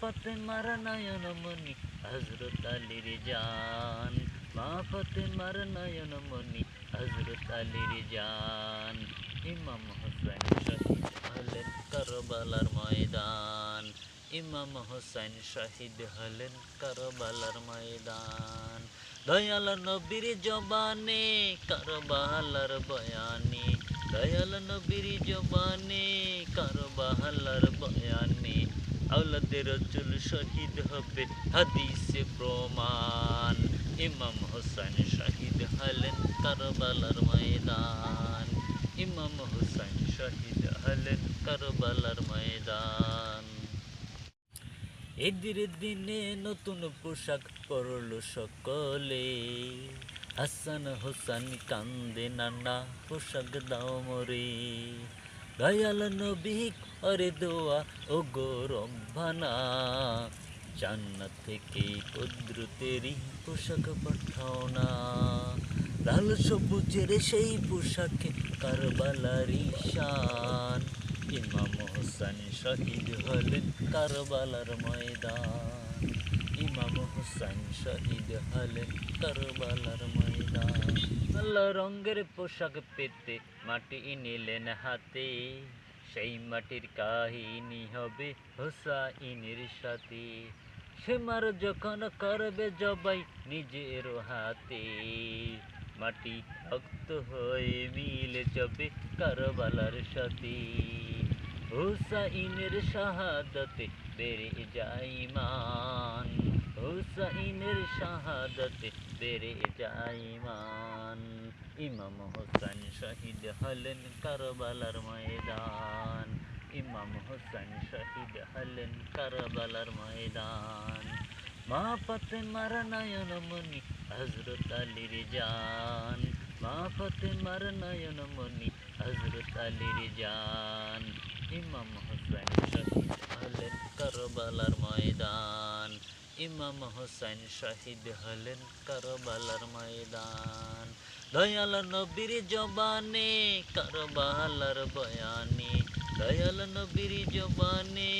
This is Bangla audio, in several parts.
পাতে মারা নয়ন মনি হজরত আলীর জান। মা পাতে মারা নয়ন মনি হজরত আলীর জান। ইমাম হোসেন শহীদ হলেন কারবালার ময়দান। ইমাম হোসেন শহীদ হলেন কারবালার ময়দান। দয়াল নবীর জবানে, কারবালার বয়ানে। দয়াল নবীর জবানে কারবালার বয়ানে আওলাদের চুল শহীদ হবে, হাদিসে প্রমাণ। ইমাম হোসেন শহীদ হলেন কারবালার ময়দান। ইমাম হোসেন শহীদ হলেন কারবালার ময়দান। ঈদের দিনে নতুন পোশাক পরল সকলে। হাসান হোসেন কান্দে, নানা পোশাক দাও মরে। দয়াল নবী করে দোয়া ও গৌরম্ভানা জান্নাত থেকে কুদরতেরই পোশাক পাঠাও না। লাল সবুজের সেই পোশাকে কারবালারি শান ইমাম হোসেন শহীদ হলেন কারবালার ময়দান। ইমাম হোসেন শহীদ হলেন কারবালার ময়দান। আল্লাহ রঙের পোশাক পেতে মাটি নিলেন হাতে। সেই মাটির কাহিনী হবে হোসাইনের সাথে। সে মার যখন করবে জবাই নিজের হাতে। মাটি রক্ত হয়ে মিলে যাবে কারবালার সাথে। হুসাইনের শাহাদতে বেড়ে যায় মান। হুসাইনের শাহাদতে বেড়ে যায় মান ইমাম হোসেন শহীদ হলেন কারবালার ময়দান। ইমাম হোসেন শহীদ হলেন কারবালার ময়দান। মা পতে মার নয়ন মনি হজরত আলীর জান। মা পতে মার নয়ন মনি হজরত আলীর জান। ইমাম হোসেন শহীদ হলেন কারবালার ময়দান। ইমাম হোসেন শহীদ হলেন কারবালার ময়দান। দয়াল নবীর জবানে কারবালার বয়ানে, দয়াল নবীর জবানে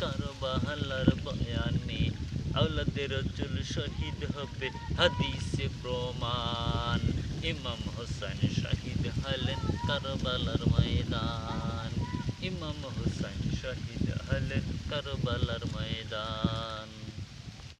কারবালার বয়ানে। আওলাদের চুল শহীদ হবে হাদিসে প্রমাণ। ইমাম হোসেন শহীদ হলেন কারবালার ময়দান। ইমাম হোসেন শহীদ হলেন কারবালার ময়দান।